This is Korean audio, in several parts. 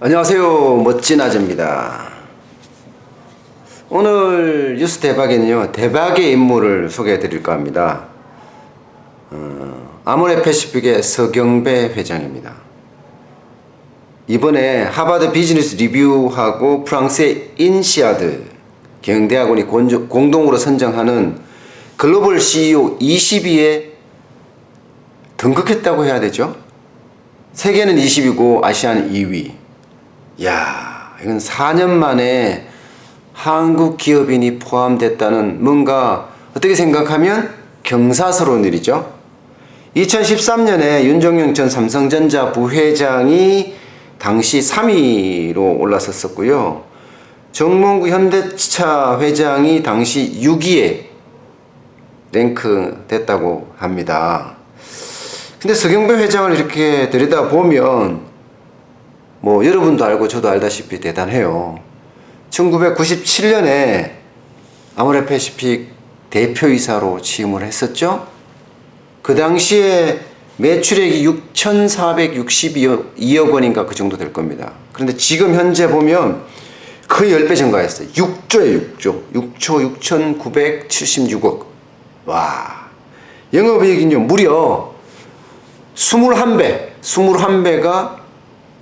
안녕하세요. 멋진 아재입니다. 오늘 뉴스 대박에는요, 대박의 인물을 소개해 드릴까 합니다. 어, 아모레 패시픽의 서경배 회장입니다. 이번에 하버드 비즈니스 리뷰하고 프랑스의 인시아드 경영대학원이 공동으로 선정하는 글로벌 CEO 20위에 등극했다고 해야 되죠? 세계는 20위고 아시아는 2위. 야, 이건 4년 만에 한국 기업인이 포함됐다는 뭔가 어떻게 생각하면 경사스러운 일이죠. 2013년에 윤종영 전 삼성전자 부회장이 당시 3위로 올라섰었고요. 정몽구 현대차 회장이 당시 6위에 랭크 됐다고 합니다. 근데 서경배 회장을 이렇게 들여다보면 뭐 여러분도 알고 저도 알다시피 대단해요. 1997년에 아모레 패시픽 대표이사로 취임을 했었죠. 그 당시에 매출액이 6,462억 원인가 그 정도 될 겁니다. 그런데 지금 현재 보면 거의 10배 증가했어요. 6조에 6조. 6초 6,976억. 와. 영업이익은요, 무려 21배, 21배가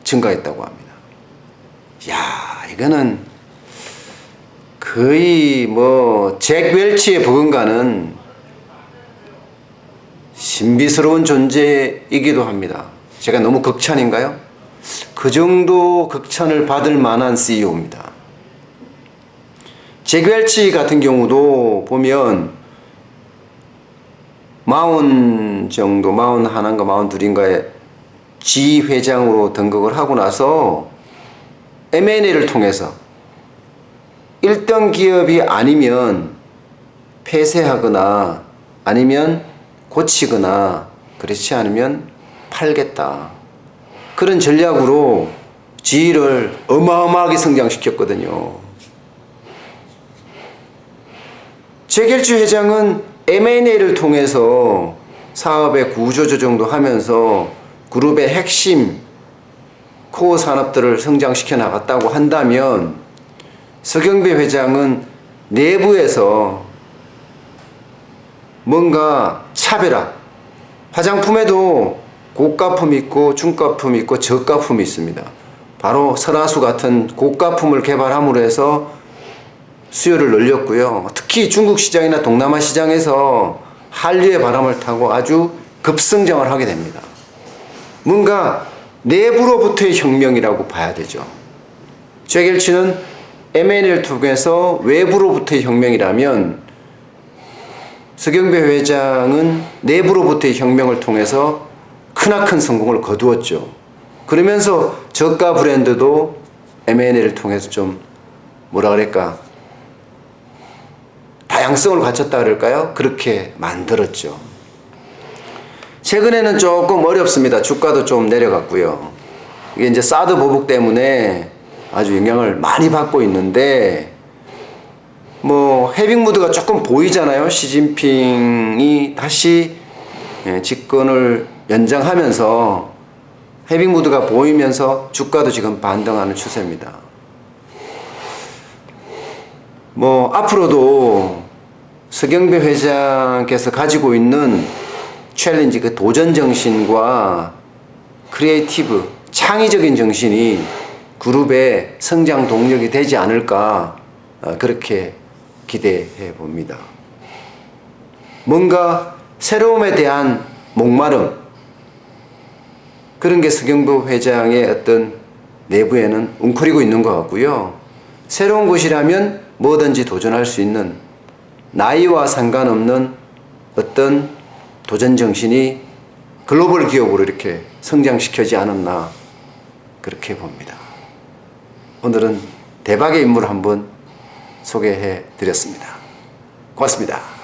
증가했다고 합니다. 야, 이거는 거의 뭐, 잭 웰치에 버금가는 신비스러운 존재이기도 합니다. 제가 너무 극찬인가요? 그 정도 극찬을 받을 만한 CEO입니다. 잭 웰치 같은 경우도 보면 마흔 정도, 마흔 하나인가 마흔 둘인가에 G 회장으로 등극을 하고 나서 M&A를 통해서 1등 기업이 아니면 폐쇄하거나 아니면 고치거나 그렇지 않으면 팔겠다. 그런 전략으로 G를 어마어마하게 성장시켰거든요. 재결주 회장은 M&A를 통해서 사업의 구조조정도 하면서 그룹의 핵심 코어 산업들을 성장시켜 나갔다고 한다면 서경배 회장은 내부에서 뭔가 차별화 화장품에도 고가품 있고 중가품 있고 저가품이 있습니다. 바로 설화수 같은 고가품을 개발함으로 해서 수요를 늘렸고요. 특히 중국 시장이나 동남아 시장에서 한류의 바람을 타고 아주 급성장을 하게 됩니다. 뭔가 내부로부터의 혁명이라고 봐야 되죠. 최결치는 M&A를 통해서 외부로부터의 혁명이라면 서경배 회장은 내부로부터의 혁명을 통해서 크나큰 성공을 거두었죠. 그러면서 저가 브랜드도 M&A를 통해서 좀 뭐라 그럴까 다양성을 갖췄다 그럴까요? 그렇게 만들었죠. 최근에는 조금 어렵습니다. 주가도 좀 내려갔고요. 이게 이제 사드 보복 때문에 아주 영향을 많이 받고 있는데 뭐 해빙 무드가 조금 보이잖아요. 시진핑이 다시 예, 집권을 연장하면서 해빙 무드가 보이면서 주가도 지금 반등하는 추세입니다. 뭐 앞으로도 서경배 회장께서 가지고 있는 챌린지 그 도전 정신과 크리에이티브 창의적인 정신이 그룹의 성장 동력이 되지 않을까 어, 그렇게 기대해 봅니다. 뭔가 새로움에 대한 목마름 그런 게 서경부 회장의 어떤 내부에는 웅크리고 있는 것 같고요. 새로운 곳이라면 뭐든지 도전할 수 있는 나이와 상관없는 어떤 도전 정신이 글로벌 기업으로 이렇게 성장시켜지 않았나 그렇게 봅니다. 오늘은 대박의 인물 한번 소개해 드렸습니다. 고맙습니다.